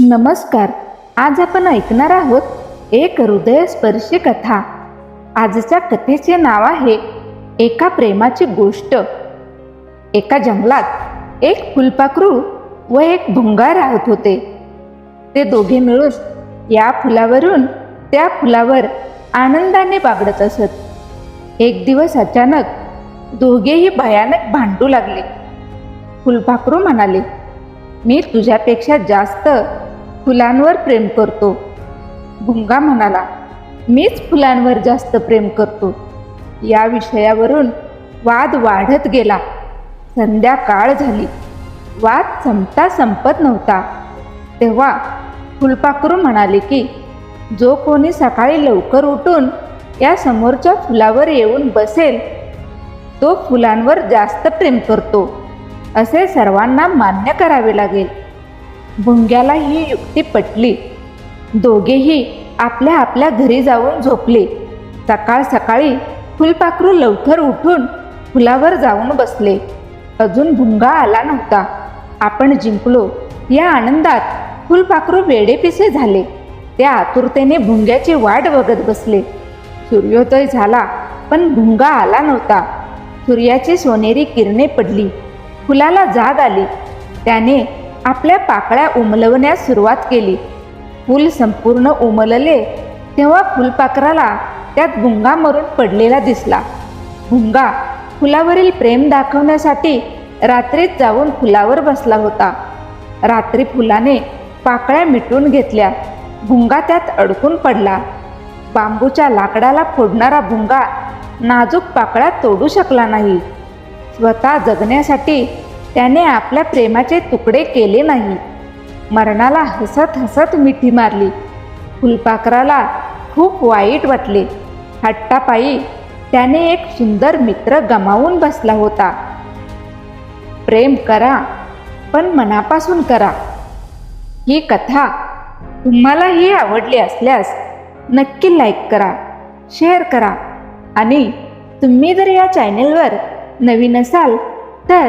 नमस्कार. आज आपण ऐकणार आहोत एक हृदयस्पर्शी कथा. आजच्या कथेचे नाव आहे एका प्रेमाची गोष्ट. एका जंगलात एक फुलपाखरू व एक भुंगा राहत होते. ते दोघे मिळून या फुलावरून त्या फुलावर आनंदाने बागडत असत. एक दिवस अचानक दोघेही भयानक भांडू लागले. फुलपाखरू म्हणाले मी तुझ्यापेक्षा जास्त फुलांवर प्रेम करतो. भुंगा म्हणाला मीच फुलांवर जास्त प्रेम करतो. या विषयावरून वाद वाढत गेला. संध्याकाळ झाली. वाद संपता संपत नव्हता. तेव्हा फुलपाखरू म्हणाले की जो कोणी सकाळी लवकर उठून या समोरच्या फुलावर येऊन बसेल तो फुलांवर जास्त प्रेम करतो. असे सर्वांना मान्य करावे लागेल. भुंग्याला ही युक्ती पटली. दोघेही आपल्या आपल्या घरी जाऊन झोपले. सकाळ सकाळी फुलपाखरू लवकर उठून फुलावर जाऊन बसले. अजून भुंगा आला नव्हता. आपण जिंकलो. या आनंदात फुलपाखरू वेडेपिसे झाले. त्या आतुरतेने भुंग्याची वाट बघत बसले. सूर्योदय झाला पण भुंगा आला नव्हता. सूर्याची सोनेरी किरणे पडली. फुलाला जाग आली. त्याने आपल्या पाकळ्या उमलवण्यास सुरुवात केली. फूल संपूर्ण उमलले तेव्हा फुलपाखराला त्यात भुंगा मरून पडलेला दिसला. भुंगा फुलावरील प्रेम दाखवण्यासाठी रात्रीत जाऊन फुलावर बसला होता. रात्री फुलाने पाकळ्या मिटून घेतल्या. भुंगा त्यात अडकून पडला. बांबूच्या लाकडाला फोडणारा भुंगा नाजूक पाकळ्या तोडू शकला नाही. स्वतः जगण्यासाठी त्याने आपल्या प्रेमाचे तुकडे केले नाही. मरणाला हसत हसत मिठी मारली. फुलपाखराला खूप वाईट वाटले. हट्टापायी त्याने एक सुंदर मित्र गमावून बसला होता. प्रेम करा पण मनापासून करा. ही कथा तुम्हालाही आवडली असल्यास नक्की लाईक करा शेअर करा आणि तुम्ही जर या चॅनेलवर नवीन असाल तर